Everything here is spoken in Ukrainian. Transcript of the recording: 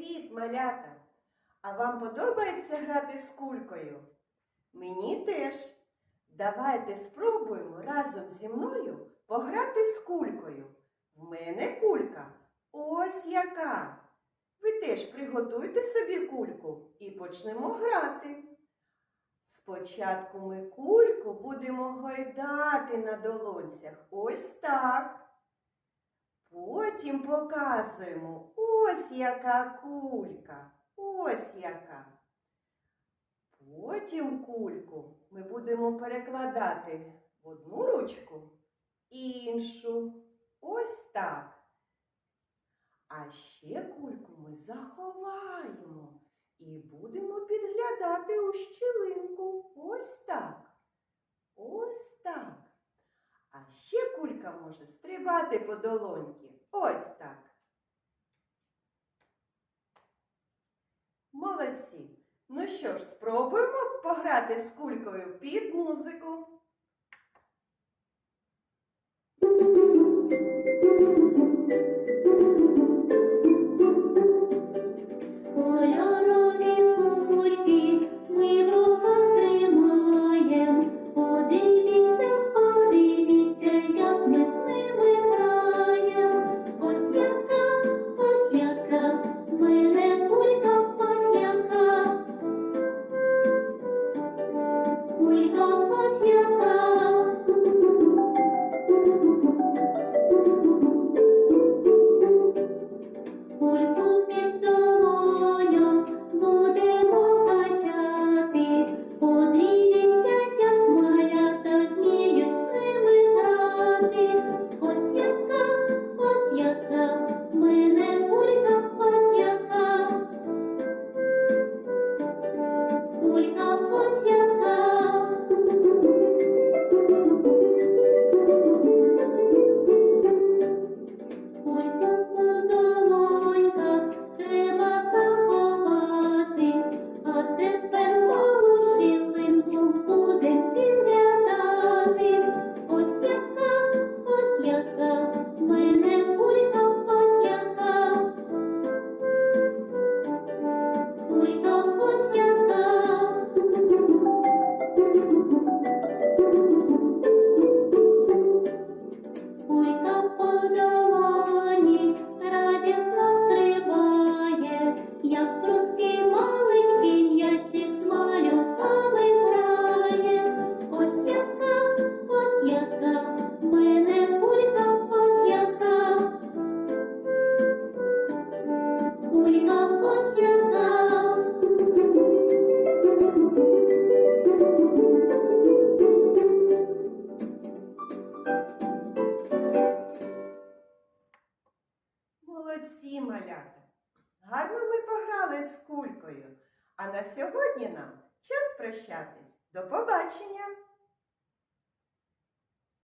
Привіт, малята! А вам подобається грати з кулькою? Мені теж. Давайте спробуємо разом зі мною пограти з кулькою. В мене кулька ось яка. Ви теж приготуйте собі кульку і почнемо грати. Спочатку ми кульку будемо гойдати на долонцях. Ось так. Потім показуємо ось яка кулька. Ось яка. Потім кульку ми будемо перекладати в одну ручку, іншу. Ось так. А ще кульку ми заховаємо і будемо підглядати у щілинку. Ось так. Ось так. А ще кулька може стрибати по долоньки. Ось так. Молодці. Ну що ж, спробуємо пограти з кулькою під музику. Кулька, як прудкий маленький м'ячик з малюками грає. Ось яка, ось яка, мене кулька, ось яка. Кулька, ось яка. Молодці, малята! Гарно ми пограли з кулькою. А на сьогодні нам час прощатись. До побачення!